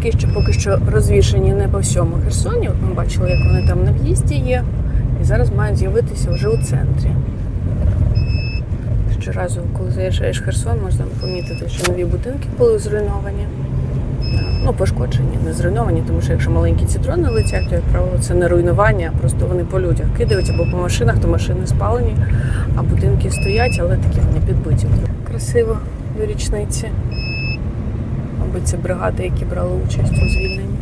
Будинки ще поки що розвішені не по всьому Херсоні. Ми бачили, як вони там на в'їзді є. І зараз мають з'явитися вже у центрі. Щоразу, коли заїжджаєш Херсон, можна помітити, що нові будинки були зруйновані. Ну, пошкоджені, не зруйновані, тому що якщо маленькі цитрони летять, то, як правило, це не руйнування, а просто вони по людях кидають або по машинах, то машини спалені, а будинки стоять, але такі вони підбиті. Красиво до річниці. Це бригади, які брали участь у звільненні.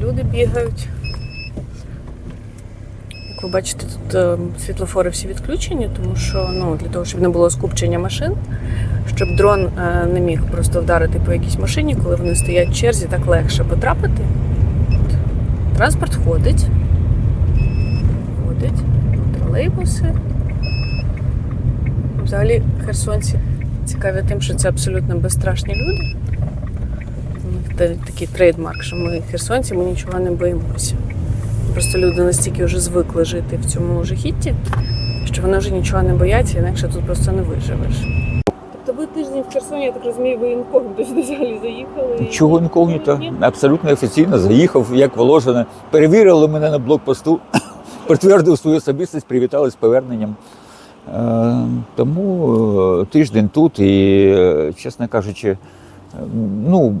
Люди бігають. Як ви бачите, тут е, світлофори всі відключені, тому що ну, для того, щоб не було скупчення машин, щоб дрон е, не міг просто вдарити по якійсь машині, коли вони стоять в черзі, так легше потрапити. От. Транспорт ходить. Ходить. Тролейбуси. Взагалі, херсонці цікаві тим, що це абсолютно безстрашні люди. У них такий трейдмарк, що ми херсонці, ми нічого не боїмося. Просто люди настільки вже звикли жити в цьому жахітті, що вони вже нічого не бояться, інакше тут просто не виживеш. Тобто ви тиждень в Херсоні, я так розумію, ви інкогніто взагалі заїхали? Чого інкогніто? Ні? Абсолютно офіційно заїхав, як положено. Перевірили мене на блокпосту, підтвердив свою особистість, привітали з поверненням. Е, Тому е, тиждень тут і, е, чесно кажучи, ну,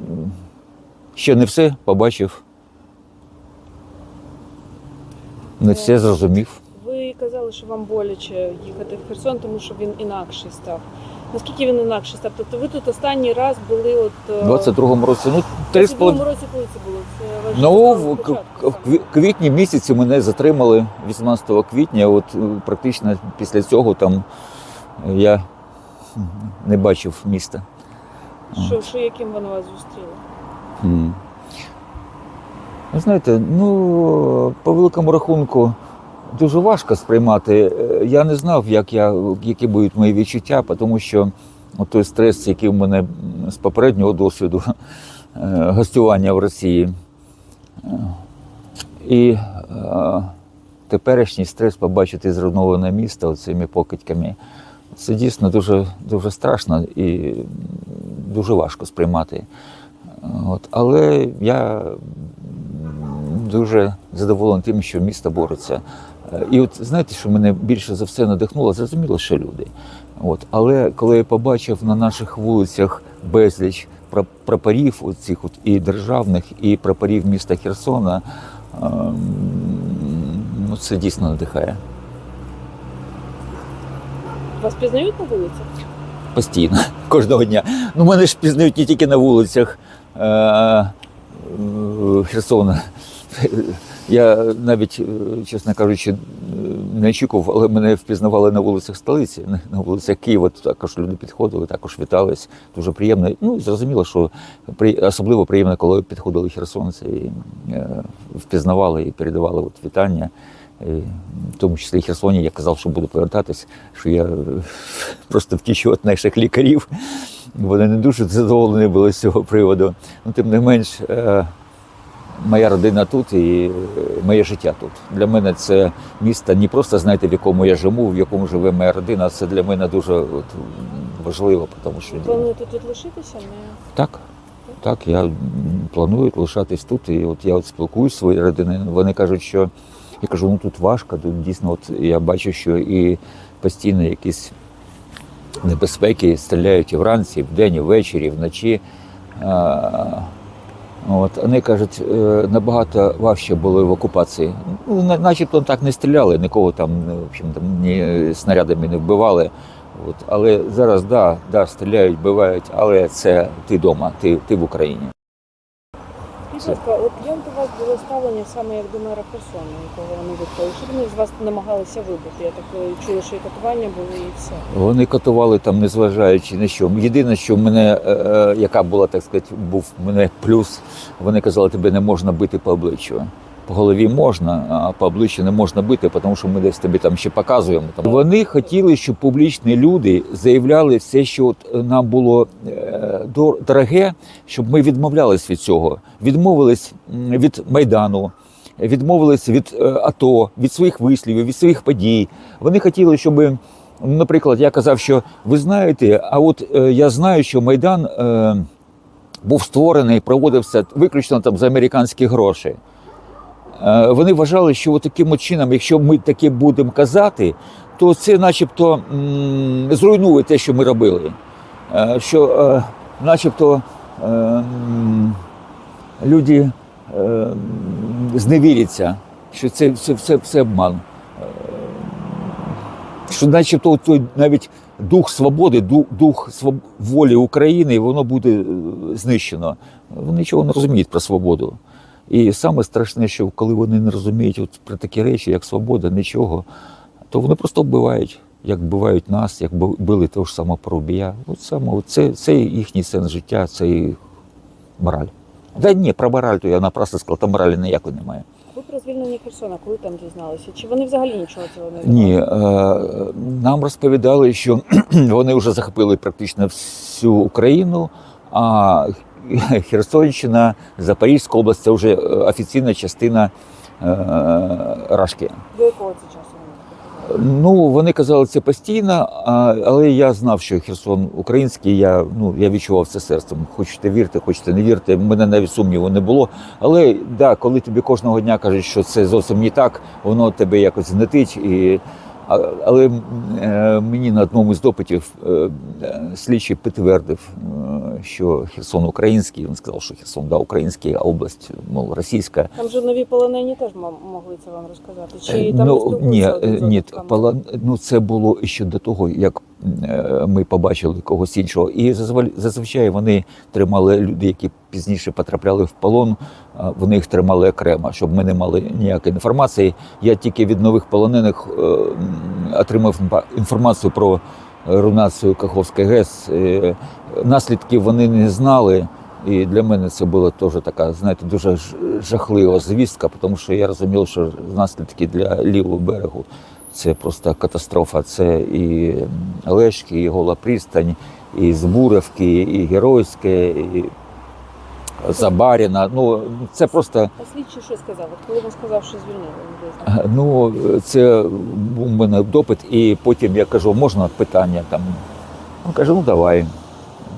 ще не все побачив. Не все зрозумів. Ви казали, що вам боляче їхати в Херсон, тому що він інакший став. Наскільки він інакший став? Тобто ви тут останній раз були от е, У 22-му році, ну, три з половиною. році, коли це було? Це ваш Ну, в, початку в кві- квітні місяці мене затримали 18 квітня. От е, практично після цього там я не бачив міста. Що, що яким вони вас зустріли? М. Ви знаєте, ну по великому рахунку дуже важко сприймати. Е, Я не знав, як я, які будуть мої відчуття, тому що той стрес, який в мене з попереднього досвіду е, гостювання в Росії. е, І теперішній стрес побачити зруйноване місто цими покидьками. Це дійсно дуже, дуже страшно і дуже важко сприймати. От. Але я дуже задоволений тим, що місто бореться. Е, І от знаєте, що мене більше за все надихнуло, зрозуміло, що люди. От. Але коли я побачив на наших вулицях безліч пра- прапорів, оцих от і державних, і прапорів міста Херсона, ем, ну, це дійсно надихає. Вас пізнають на вулицях? постійно, кожного дня. Ну, мене ж пізнають не тільки на вулицях е, е, Херсона. Я навіть, е, чесно кажучи, е, не очікував, але мене впізнавали на вулицях столиці, на- вулицях Києва. Також люди підходили, також вітались. Дуже приємно. Ну, зрозуміло, що особливо приємно, коли підходили херсонці і е, впізнавали і передавали от вітання. В тому числі Херсоні, я казав, що буду повертатись, що я просто втічу від наших лікарів. Вони не дуже задоволені були з цього приводу. Ну, тим не менш, моя родина тут і е, моє життя тут. Для мене це місто не просто знаєте, в якому я живу, в якому живе моя родина. Це для мене дуже от, важливо, тому що Плануєте тут лишитися? Не так. Так, я планую лишатись тут. І от я от спілкуюсь зі своєю родиною. Вони кажуть, що я кажу, ну тут важко, тут дійсно, от я бачу, що і постійно якісь небезпеки стріляють і вранці, і вдень, і ввечері, і вночі. От, вони кажуть, е, набагато важче було в окупації. Ну, на- начебто так не стріляли, нікого там, ну, в общем, там ні снарядами не вбивали. От, але зараз да, да, стріляють, вбивають, але це ти вдома, ти, ти в Україні. Скажіть, от як до вас було ставлення саме як до мера персони, якого вони відповіли? Що вони з вас намагалися вибити? Я так е, чула, що і катування були, і все. Вони катували там, незважаючи на що. Єдине, що в мене, е, е, яка була, так сказати, був мене плюс, вони казали, тебе не можна бити по обличчю. По голові можна, а по обличчю не можна бити, тому що ми десь тобі там ще показуємо. Там. Вони хотіли, щоб публічні люди заявляли все, що от нам було е, дороге, щоб ми відмовлялись від цього. Відмовились від Майдану, відмовились від е, АТО, від своїх вислівів, від своїх подій. Вони хотіли, щоб, наприклад, я казав, що ви знаєте, а от е, я знаю, що Майдан. Був створений, проводився виключно там за американські гроші. Е, Вони вважали, що таким чином, якщо ми таке будемо казати, то це начебто зруйнує те, що ми робили. Е, Що е, начебто люди зневіряться, що це все, все, все обман. Що начебто той навіть дух свободи, дух, дух волі України, воно буде знищено. Вони нічого не розуміють про свободу. І саме страшне, що коли вони не розуміють от про такі речі, як свобода, нічого, то вони просто вбивають, як вбивають нас, як били того ж самого Порубія. От саме от це, це їхній сенс життя, це їх мораль. Да ні, про мораль, то я напрасно сказав, там моралі ніякої немає. Ви про звільнення Херсона, коли там дізналися? Чи вони взагалі нічого цього не Ні, е, нам розповідали, що вони вже захопили практично всю Україну, а Херсонщина, Запорізька область це вже е, офіційна частина е, Рашки. До якого це часу? Ну, вони казали це постійно, але я знав, що Херсон український, я, ну, я відчував це серцем. Хочете вірте, хочете не вірте. Мене навіть сумніву не було. Але да, коли тобі кожного дня кажуть, що це зовсім не так, воно тебе якось гнетить. І, але е, мені на одному з допитів слідчий підтвердив, що Херсон український. Він сказав, що Херсон да, український, а область, мов російська. Там же нові полонені теж могли це вам розказати. Чи Е, там ну, ні, е, ні, пала- ну це було ще до того, як е, ми побачили когось іншого. І зазвичай вони тримали люди, які пізніше потрапляли в полон. Вони їх тримали окремо, щоб ми не мали ніякої інформації. Я тільки від нових полонених отримав інформацію про руйнацію Каховської ГЕС. Е, Наслідків вони не знали. І для мене це була теж така, знаєте, дуже жахлива звістка, тому що я розумів, що наслідки для лівого берегу це просто катастрофа. Це і Лешки, і Гола Пристань, і Збуревки, і Геройське, і Забаріна. Ну це просто А слідчий що сказав? От коли він сказав, що звільнили, ну це був у мене допит, і потім я кажу, можна питання там. Він каже, ну давай.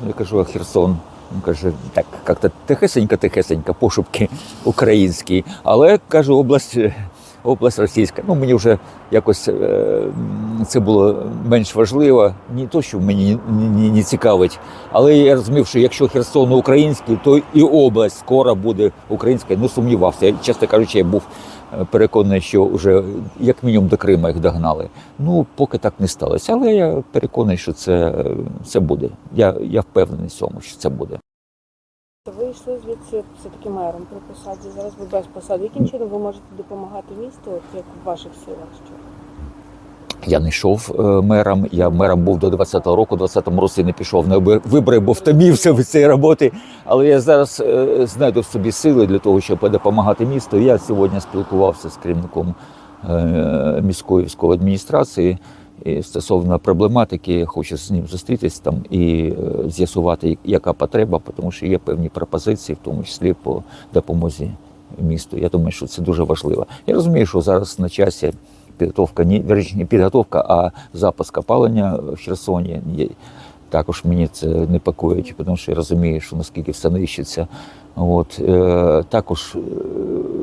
Я кажу, а Херсон. Він каже, так, як-то тихесенько-тихесенько, пошупки українські. Але кажу, область, область російська. Ну, мені вже якось е, це було менш важливо. Не то, що мені не, цікавить, але я розумів, що якщо Херсон український, то і область скоро буде українська. Ну, сумнівався. Чесно кажучи, я був переконаний, що вже як мінімум до Крима їх догнали. Ну, поки так не сталося. Але я переконаний, що це, це буде. Я, я впевнений в цьому, що це буде. Ви йшли звідси все-таки мером при посаді, зараз ви без посади. Яким чином ви можете допомагати місту, от як в ваших силах? Що? Я не йшов е, мером. Я мером був до 20-го року. У 20-му році не пішов на вибори- бо втомився від цієї роботи. Але я зараз е, знайду в собі сили для того, щоб допомагати місту. Я сьогодні спілкувався з керівником е, міської військової адміністрації. І стосовно проблематики, хочу з ним зустрітися там і з'ясувати, яка потреба, тому що є певні пропозиції, в тому числі по допомозі місту. Я думаю, що це дуже важливо. Я розумію, що зараз на часі підготовка, ні, вірніше, не підготовка, а запуск опалення в Херсоні. Також мені це непокоїть, тому що я розумію, що наскільки все нищиться. От, е, також е,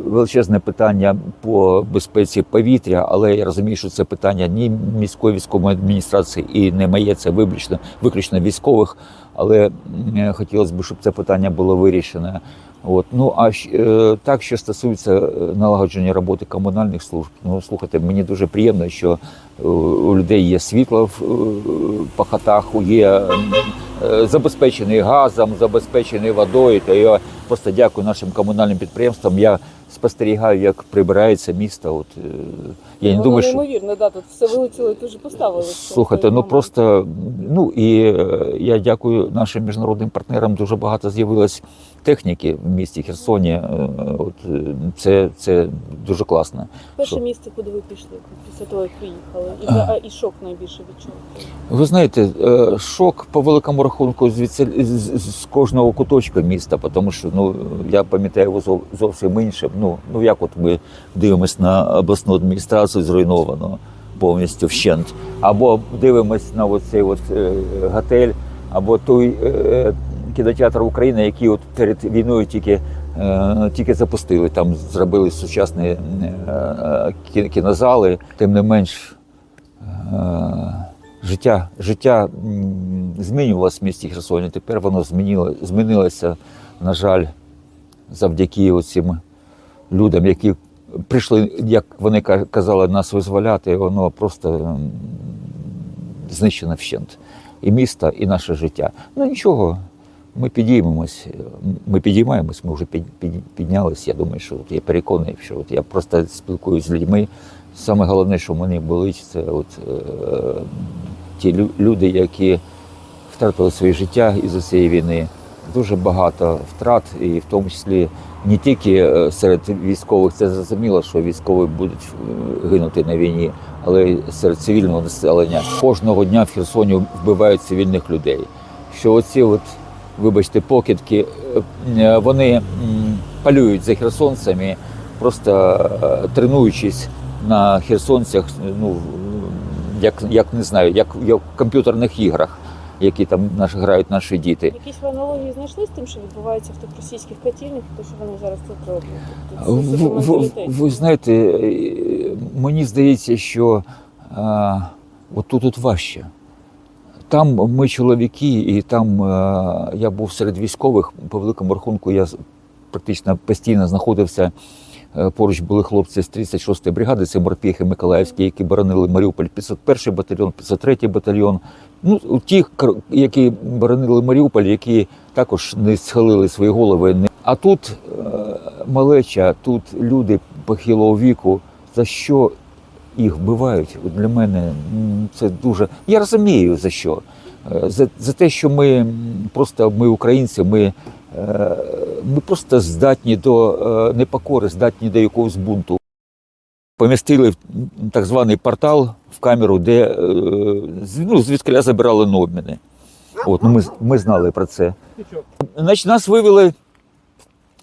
величезне питання по безпеці повітря, але я розумію, що це питання ні міської військової адміністрації і не моє, це виключно, виключно військових. Але хотілося б, щоб це питання було вирішено. От. Ну а е, так, що стосується е, налагодження роботи комунальних служб, ну слухайте, мені дуже приємно, що е, у людей є світло в, е, по хатах, є е, забезпечений газом, забезпечений водою. То я просто дякую нашим комунальним підприємствам. Я спостерігаю, як прибирається місто. От, е, я не Воно думаю, що неймовірно, да, тут все вилетіло і тут же поставили. Слухайте, ну просто ну і е, я дякую нашим міжнародним партнерам. Дуже багато з'явилось техніки в місті Херсоні. Е, От е, це, це дуже класно. Перше що? місце, куди ви пішли після того, як приїхали, і, і шок найбільше відчули. Ви знаєте, е, шок по великому рахунку звідси з, з- з кожного куточка міста, тому що ну я пам'ятаю його зовсім іншим. Ну ну як от ми дивимося на обласну адміністрацію зруйновану повністю вщент, або дивимось на оцей от е, готель, або той е, кінотеатр України, який от перед війною тільки, е, тільки запустили. Там зробили сучасні е, кі- кінозали. Тим не менш, е, життя, життя змінювалося в місті Херсоні. Тепер воно змінило, змінилося, на жаль, завдяки цим людям, які прийшли, як вони казали, нас визволяти, воно просто знищено вщент. І місто, і наше життя. Ну нічого, ми підіймемось. Ми підіймаємось, ми вже під, піднялись. Я думаю, що от я переконаний, що от я просто спілкуюся з людьми. Саме головне, що мені болить, це от, е, ті люди, які втратили своє життя із цієї війни. Дуже багато втрат, і в тому числі не тільки е, серед військових, це зрозуміло, що військові будуть е, гинути на війні, але й серед цивільного населення. Кожного дня в Херсоні вбивають цивільних людей. Що оці, от, вибачте, покидки, е, е, вони м, полюють за херсонцями, просто е, тренуючись на херсонцях, ну як, як не знаю, як, як в комп'ютерних іграх, які там наш, грають наші діти. Якісь ви аналогії знайшли з тим, що відбувається в тих російських котельнях, те, що вони зараз тут роблять? Тобто Ви, знаєте, мені здається, що а, от тут от важче. Там ми чоловіки, і там а, я був серед військових, по великому рахунку, я практично постійно знаходився. Е, Поруч були хлопці з 36-ї бригади, це морпіхи Миколаївські, які боронили Маріуполь, 501 батальйон, 503 батальйон. Ну, ті, які боронили Маріуполь, які також не схилили свої голови. А тут е, малеча, тут люди похилого віку. За що їх вбивають? Для мене це дуже. Я розумію за що. Е, За, за те, що ми просто ми українці, ми, е, ми просто здатні до е, непокори, здатні до якогось бунту. Помістили в так званий портал в камеру, де ну, звідки забирали обміни. От, ну, ми, ми знали про це. Значить, нас вивели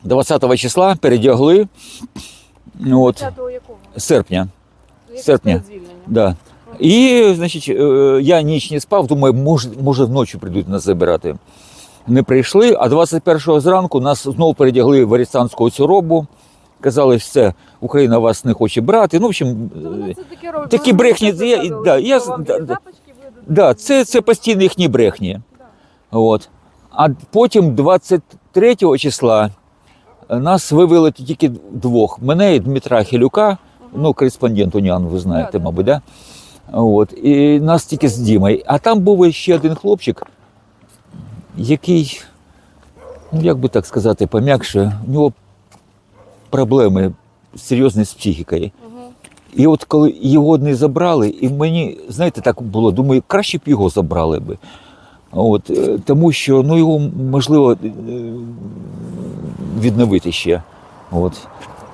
20 числа, передягли. От, 10-го якого? серпня. Серпня. Да. І, значить, е, я ніч не спав, думаю, може, може вночі прийдуть нас забирати. Не прийшли, а 21-го зранку нас знову передягли в арестантську цю робу. Казали, все, Україна вас не хоче брати. Ну, в общем, вони е, це роблять. такі брехні, це я- да, я що да, да. це, це постійно їхні брехні. Да. От. А потім 23 числа нас вивели тільки двох. Мене і Дмитра Хилюка, ну, кореспондент Уніан, ви знаєте, мабуть, да? От. І нас тільки з Дімою. А там був ще один хлопчик, який, ну як би так сказати, пом'якше, у нього проблеми серйозні з психікою. І от коли його не забрали, і мені, знаєте, так було, думаю, краще б його забрали би. От, е, тому що ну, його можливо е, відновити ще. От.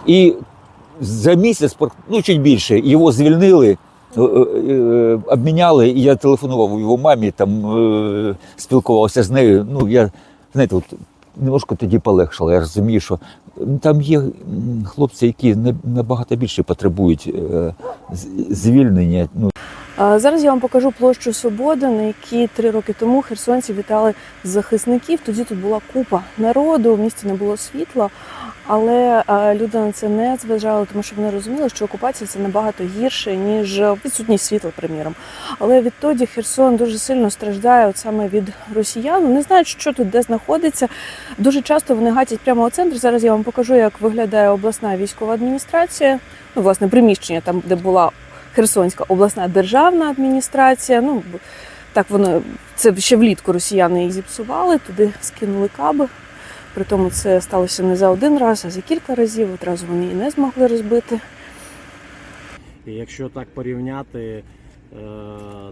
І за місяць, ну чуть більше, його звільнили, е, е, обміняли, і я телефонував його мамі, там е, спілкувався з нею. Ну, я, знаєте, от, немножко тоді полегшало. Я розумію, що там є хлопці, які набагато більше потребують е, звільнення. Ну, Зараз я вам покажу площу Свободи, на якій три роки тому херсонці вітали захисників. Тоді тут була купа народу, в місті не було світла, але люди на це не зважали, тому що вони розуміли, що окупація це набагато гірше ніж відсутність світла, приміром. Але відтоді Херсон дуже сильно страждає от саме від росіян. Вони знають, що тут де знаходиться. Дуже часто вони гатять прямо у центр. Зараз я вам покажу, як виглядає обласна військова адміністрація. Ну, власне, приміщення там, де була Херсонська обласна державна адміністрація. Ну так воно це ще влітку росіяни їх зіпсували, туди скинули каби. При тому це сталося не за один раз, а за кілька разів. Одразу вони і не змогли розбити. І якщо так порівняти е,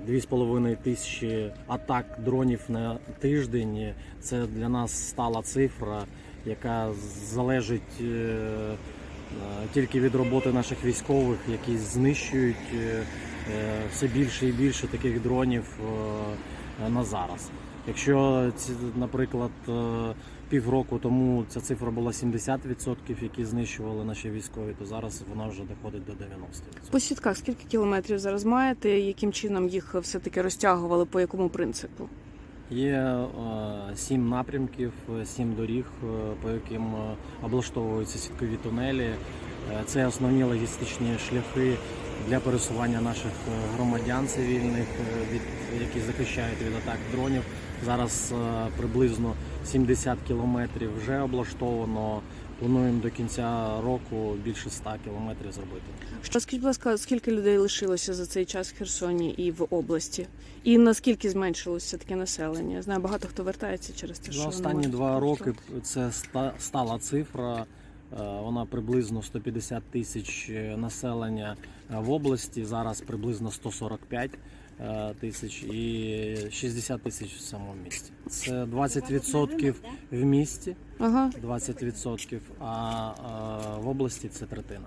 2,5 тисячі атак дронів на тиждень, це для нас стала цифра, яка залежить е, е, тільки від роботи наших військових, які знищують е, е, все більше і більше таких дронів е, на зараз. Якщо наприклад, півроку тому ця цифра була 70%, які знищували наші військові, то зараз вона вже доходить до 90%. По сітках скільки кілометрів зараз маєте? Яким чином їх все-таки розтягували, по якому принципу? Є е, сім напрямків, сім доріг, е, по яким е, облаштовуються сіткові тунелі. Це основні логістичні шляхи для пересування наших громадян цивільних, від які захищають від атак дронів. Зараз приблизно 70 кілометрів вже облаштовано. Плануємо до кінця року більше 100 кілометрів зробити. Що скажіть, будь ласка, скільки людей лишилося за цей час в Херсоні і в області? І наскільки зменшилося таке населення? Я знаю, багато хто вертається через те, що За останні два роки це стала цифра. е, Вона приблизно 150 тисяч е, населення е, в області. Зараз приблизно 145 е, тисяч і 60 тисяч в самому місті. Це 20% в місті, Ага, 20%, а е, в області це третина.